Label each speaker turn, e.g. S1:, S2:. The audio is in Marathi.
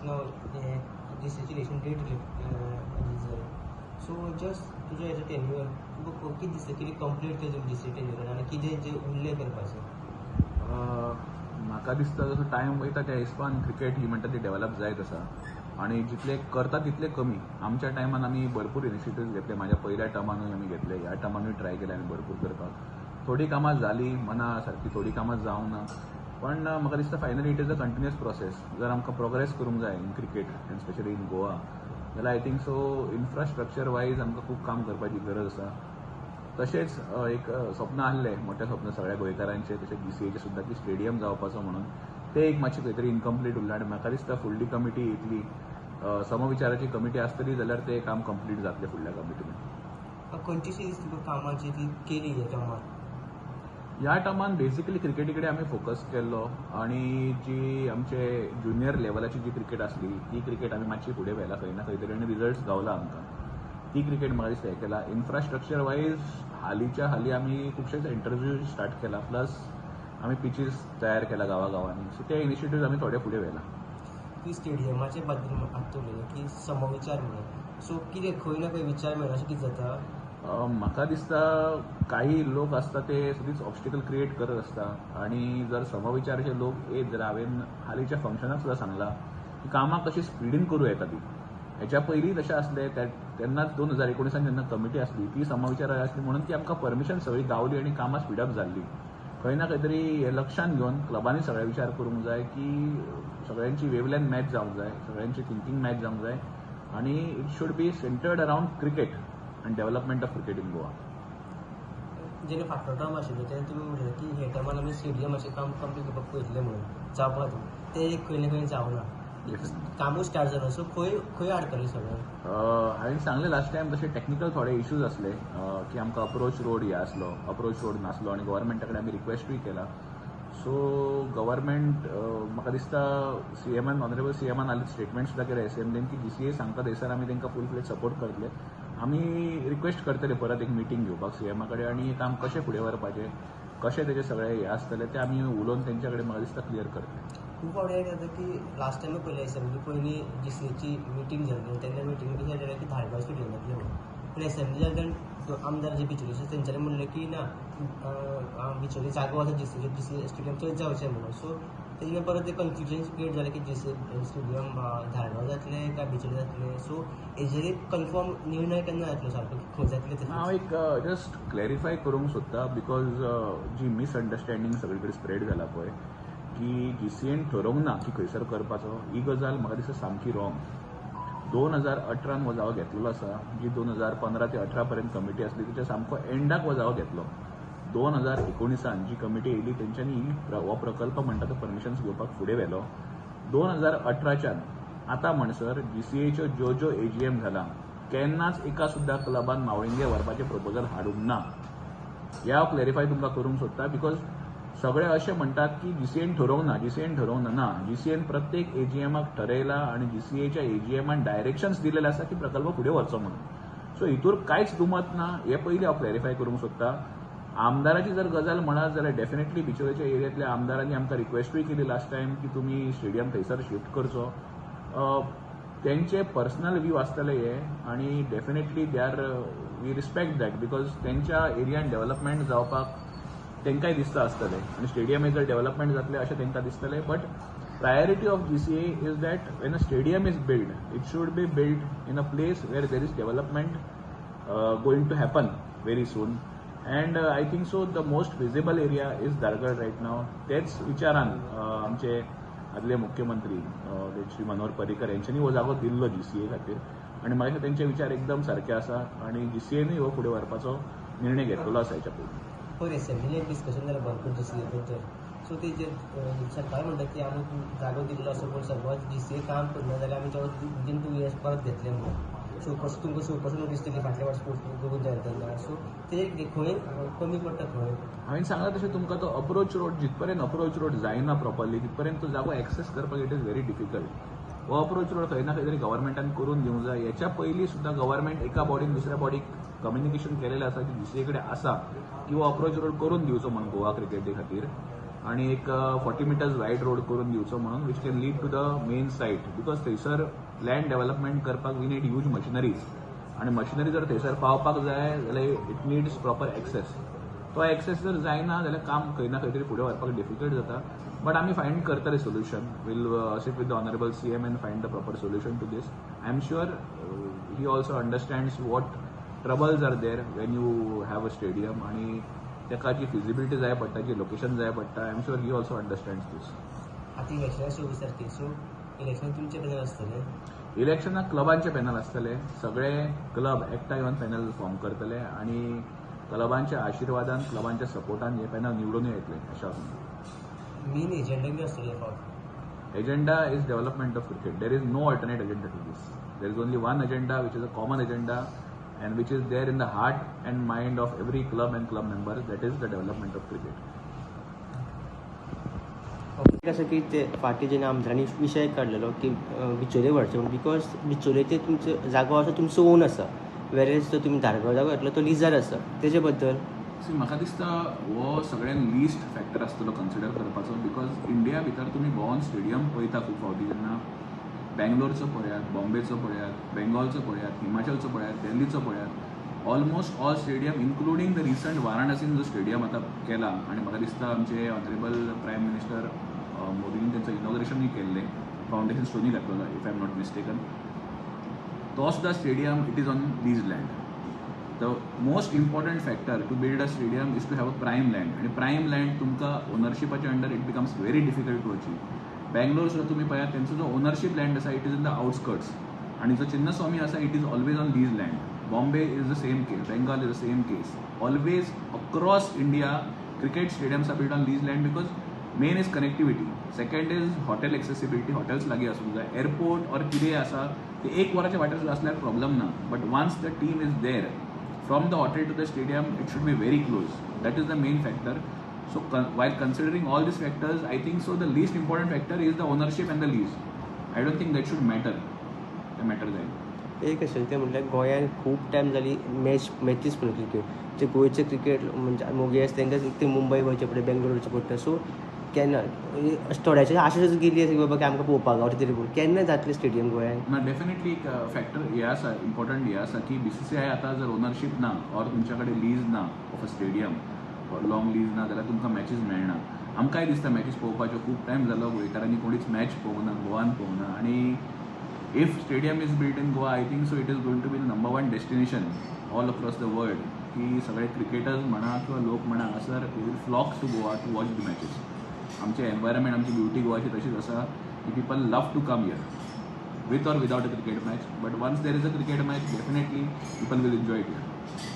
S1: जस्ट नाव डिसीची election date release so just तुझ्या हेजो टेन्युअर तुका कितें दिसता कितें कंप्लीट केलें डिसी टेन्युअर आनी कितें जें उरलें करपाचें
S2: म्हाका दिसता जसो टायम वयता त्या हिसपान क्रिकेट ही म्हणटा ती डेव्हलप जायत आसा आणि जितले करता तितले कमी. आमच्या टायमान आमी भरपूर इनिशिएटिव्ह घेतले. माझ्या पहिल्या टर्मानूय आमी घेतले. ह्या टर्मानूय ट्राय केले आमी भरपूर करपाक थोडी कामां जाली मना सारकी थोडी कामां जावंक ना पण म्हाका दिसता finally it is a continuous process जर आमकां प्रोग्रेस करूंक जाय in cricket and specially in Goa जाल्यार I think so infrastructure wise आमकां खूब काम करपाची गरज आसा. तशेंच एक स्वप्न आसलें मोठें स्वप्न सगळ्या गोंयकारांचें तशें डीसीएचें सुद्दां की स्टेडियम जावपाचो म्हणून. तें एक मातशें खंय तरी इनकम्प्लीट उरलें आनी म्हाका दिसता फुडली कमिटी येतली समविचाराची कमिटी आसतली जाल्यार तें काम कंप्लीट जातलें फुडल्या कमिटीन
S1: खंयची दिसता तुका कामां जी ती केली ह्या
S2: टर्मान बेसिकली क्रिकेटी कडेन आमी फोकस केल्लो आणि जी आमचे ज्युनियर लेवलाची जी क्रिकेट आसली ती क्रिकेट आमी मातशी फुडें व्हेला खंय ना खंय तरी आनी रिजल्ट्स गावला आमकां ती क्रिकेट म्हाका दिसता हें केला. इन्फ्रास्ट्रक्चर वायज हालींच्या हालीं आमी खुबशे इंटरव्यू स्टार्ट केला. प्लस आमी पिचीस तयार केला गांवा गांवांनी सो ते इनिशिएटिव्ह आमी थोडे फुडें व्हेला
S1: की स्टेडियमाचे बद्दल आतां की समविचार म्हणून सो कितें खंय ना खंय विचार मेळना अशें कितें जाता?
S2: म्हाका दिसता काही लोक आसता ते सदींच ऑब्स्टिकल क्रिएट करत आसता आणि जर समविचारचे लोक येत जर हांवें हालींच्या फंक्शनाक सुद्दां सांगला की कामां कशी स्पिडीन करूं येता ती हेच्या पयलीं तशें आसलें त्या- तेन्नाच दोन हजार एकोणिसान जेन्ना कमिटी आसली ती समविचार आसली म्हणून ती आमकां परमिशन सगळी गावली आनी कामां स्पीडअप जाल्ली खंय ना खंय तरी हे लक्षांत घेवन क्लबांनी सगळे विचार करूंक जाय की सगळ्यांची वेवलेन मॅच जावंक जाय सगळ्यांची थिंकींग मॅच जावंक जाय. आनी it should be centred around cricket and development of cricket in Goa
S1: जेन्ना फाटलो टर्म आशिल्लो तेन्ना तुमी म्हणलें की हे टायमार आमी स्टेडियमाचें काम कंप्लीट करपाक पळयतले म्हणून. जावपाक ते एक खंय ना खंय जावना. कामूय स्टार्ट जालो सो खंय खंय हाडटले सगळें.
S2: हांवें सांगलें लास्ट टायम तशे टेक्निकल थोडे इश्यूज आसले की आमकां अप्रोच रोड हे आसलो अप्रोच रोड नासलो आनी गव्हर्मेंटा कडेन आमी रिक्वेस्टूय केला. सो गव्हर्मेंट म्हाका दिसता सी एमान ऑनरेबल सी एमान आली स्टेटमेंट सुद्दां केलें. एसेंब्लीन की जी सी ए सांगता थंयसर आमी तांकां फूल फ्लेज सपोर्ट करतले. आमी रिक्वेस्ट करतले परत एक मिटींग घेवपाक सी एमा कडेन आनी काम कशें फुडें व्हरपाचें कशें तेजें सगळें हें आसतलें तें आमी उलोवन तेंच्या कडेन म्हाका दिसता क्लियर करतले
S1: खूब फावटी एक जाता की लास्ट टायम पयलें एसेंब्ली पयलीं जी सी एची मिटींग जाल्ली तेन्ना मिटींग कितें जालें की धारबाळ स्टेडियम जातलें म्हणून पूण एसेंब्ली जाले आमदार जे बिचोली तेंच्यांनी म्हणलें की ना बिचोली जागो आसा G C G C stadium थंयच जावचें म्हणून. सो तेन्ना परत ते कन्फ्युजन क्रिएट जालें की जी सी स्टेडियम धारबाळ जातलें काय बिचोली जातलें सो हेजेर एक कन्फर्म निर्णय केन्ना जातलो सारको की खंय जातलें तें
S2: हांव एक जस्ट क्लॅरिफाय करूंक सोदता बिकॉज जी मिसअंडरस्टँडींग सगळे कडेन स्प्रेड जाला पळय की जी सी एन ठरोवंक ना की खंयसर करपाचो ही गजाल म्हाका दिसता सामकी रॉंग दोन हजार अठरान हो जागो घेतलेलो आसा जी दोन हजार पंदरा ते अठरा पर्यंत कमिटी आसली तिच्या सामको एंडाक हो जागो घेतलो. दोन हजार एकोणिसान जी कमिटी येयली तेंच्यांनी प्र- हो प्रकल्प म्हणटा तो परमिशन्स घेवपाक फुडें व्हेलो. दोन हजार अठराच्यान आतां म्हणसर जी ज्यो ज्यो एजीएम जाला केन्नाच एका सुद्दां क्लबान मावळिंगे व्हरपाचें प्रपोजल हाडूंक ना. हे हांव क्लॅरिफाय तुमकां करूंक सोदता बिकॉज सगळे अशें म्हणटात की जीसीएन ठरोवंक ना जीसीएन ठरोवंक ना ना. जीसीएन प्रत्येक एजीएमाक ठरयला आनी जीसीएच्या एजीएमान डायरेक्शन्स दिलेले आसा की प्रकल्प फुडें व्हरचो म्हणून. सो हितूर कांयच दुमत ना हे पयलीं हांव क्लॅरिफाय करूंक सोदता. आमदाराची जर गजाल म्हणात जाल्यार डेफिनेटली बिचोलेच्या एरियांतल्या आमदारांनी आमकां रिक्वेस्टूय केली लास्ट टायम की तुमी स्टेडियम थंयसर शिफ्ट करचो. त्यांचे तेंचे पर्सनल व्यू आसतले हे आणि definitely they are we respect that because तेंच्या एरियान डेव्हलपमेंट जावपाक तेंकाय दिसता आसतलें आनी स्टेडियम जर डेव्हलपमेंट जातलें अशें तेंकां दिसतलें but priority of G C A is that when a stadium is build it should be build in a place where there is development going to happen very soon and I think so the most visible area is Dhargal right नाव तेच विचारान आमचे आदले मुख्यमंत्री uh, श्री मनोहर पर्रीकर यांच्यांनी हो जागो दिल्लो जी सी ए खातीर आनी म्हाका तेंचे विचार एकदम सारके आसा आनी जी सी एनूय हो फुडें व्हरपाचो निर्णय घेतलेलो आसा हेच्या पयलीं
S1: पयर एसेंब्लीन डिस्कशन जालें भरपूर जी सी ए बद्दल सो तेजेर सरकार म्हणटा की आमी जागो दिल्लो आसा पूण सपोज जी सी ए काम करना जाल्यार आमी तो विदीन टू इयर्स परत घेतले म्हणून सो कसो तुमकां स कसो नोटीस की फाटल्या वर्स स्पोर्ट्स बघून जाय तेन्ना सो ते खंय कमी पडटा खंय
S2: हांवें सांगला तशें तुमकां तो अप्रोच रोड जितपर्यंत अप्रोच रोड जायना प्रॉपरली तितपर्यंत तो जागो एक्सेस करपाक इट इज व्हेरी डिफिकल्ट हो अप्रोच रोड खंय ना खंय तरी गव्हर्मेंटान करून दिवंक जाय हेच्या पयलीं सुद्दां गव्हर्मेंट एका बॉडीन दुसऱ्या बॉडीक कम्युनिकेशन केलेलें आसा की दुसरे कडेन आसा की हो अप्रोच रोड करून दिवचो म्हणून गोवा क्रिकेटी खातीर. आणि एक फॉर्टी मिटर्स वायड रोड करून दिवचो म्हणून which can lead to the main site because थंयसर लँड डेव्हलपमेंट करपाक वी नीड ह्यूज मशिनरीज आणि मशिनरी जर थंयसर पावपाक जाय जाल्यार इट नीड्स प्रॉपर एक्सेस तो एक्सेस जर जायना जाल्यार काम खंय ना खंय तरी फुडें व्हरपाक डिफिकल्ट जाता. बट आमी फायंड करतले solution will sit with the honourable C M and find the proper solution to this I am sure he also understands what troubles are there when you have a stadium आणि ताका जी फिजिबिलिटी जाय पडटा जी लोकेशन जाय पडटा I am sure he also understands this
S1: election
S2: क्लबांचे panel असतले. सगळे क्लब एकटा येऊन पॅनल फॉर्म करतले आणि क्लबांच्या आशीर्वादान क्लबांच्या सपोर्टान हे पॅनल निवडून येतले अशा
S1: main agenda
S2: agenda is development of cricket there is no alternate agenda to this there is only one agenda which is a common agenda and which is there in the heart and mind of every club and club member that is the development of cricket
S1: कसं की ते फाटी जेन्ना आमदारांनी विशय काडलेलो की बिचोले व्हरचे बिकॉज बिचोले ते तुमचो जागो आसा तुमचो ओन आसा वेरेज तो तुमी धारगळ जागो येतलो तो लिजार आसा तेजे बद्दल
S2: सी म्हाका दिसता हो सगळ्यान लिस्ट फॅक्टर आसतलो कन्सिडर करपाचो बिकॉज इंडिया भितर तुमी भोंवन स्टेडियम पळयता खूब फावटी जेन्ना बँगलोरचो पळयात बॉम्बेचो पळयात बेंगॉलचो पळयात हिमाचलचो पळयात दिल्लीचो पळयात almost all stadium including the recent वाराणसीन जो स्टेडियम आतां केला आनी म्हाका दिसता आमचे ऑनरेबल प्रायम मिनिस्टर मोदीन तेंचो केलेलं केल्लें फावंडेशन स्टोनी घातलेलो if I am not mistaken तो सुद्धा stadium it is on lease land the most important factor to build a stadium is to have a prime land आणि प्रायम लँड तुमकां ओनरशिपाच्या under it becomes very difficult to achieve Bangalore सुद्धा तुम्ही पळयात तेंचो जो ओनरशिप लँड आसा it is in the outskirts आणि जो चिन्नस्वामी आसा it is always on lease land Bombay is the same case Bengal is the same case always across India cricket stadiums are build on lease land because main is connectivity second is hotel accessibility hotels लागीं आसूंक जाय. एयरपोर्ट ऑर कितें आसा तें एक वराचे वाटार आसल्यार प्रोब्लम ना. But once the team is there from the hotel to the stadium it should be very close that is the main factor so while considering all this factors I think so the least important factor is the ownership and the lease I don't think that should matter matter जाय
S1: एक कशें तें म्हणलें गोंयांत खूब टायम जाली मॅच मॅचीस प्रक्रिये जे गोंयचे क्रिकेट म्हणजे मोगे आस तेंकां एक ते मुंबय वयचे पळय बेंगलोर वयचें पडटा सो केन्ना अशें थोड्याचे आशा गेली आसा की बाबा की आमकां पळोवपाक गावता तरी पूण केन्ना जातलें स्टेडियम गोंयान
S2: ना डेफिनेटली एक फॅक्टर हे आसा इम्पॉर्टंट हे आसा की बी सी सी आय आतां जर ओनरशीप ना ऑर तुमच्या कडेन लीज ना of a stadium long lease ना जाल्यार तुमकां मॅचीस मेळना आमकांय दिसता मॅचीस पळोवपाच्यो खूब टायम जालो गोंयकारांनी कोणीच मॅच पळोवना गोवान पळोवना आनी if stadium is build in Goa I think so it is going to be the number one destination all across the world की सगळे क्रिकेटर्स म्हणा किंवा लोक म्हणा हांगासर will flock to Goa to watch the matches आमचे एन्व्हायरमेंट आमची ब्युटी गोवाची तशीच असा की people love to come year with or without a cricket match but once there is a cricket match definitely people will enjoy it year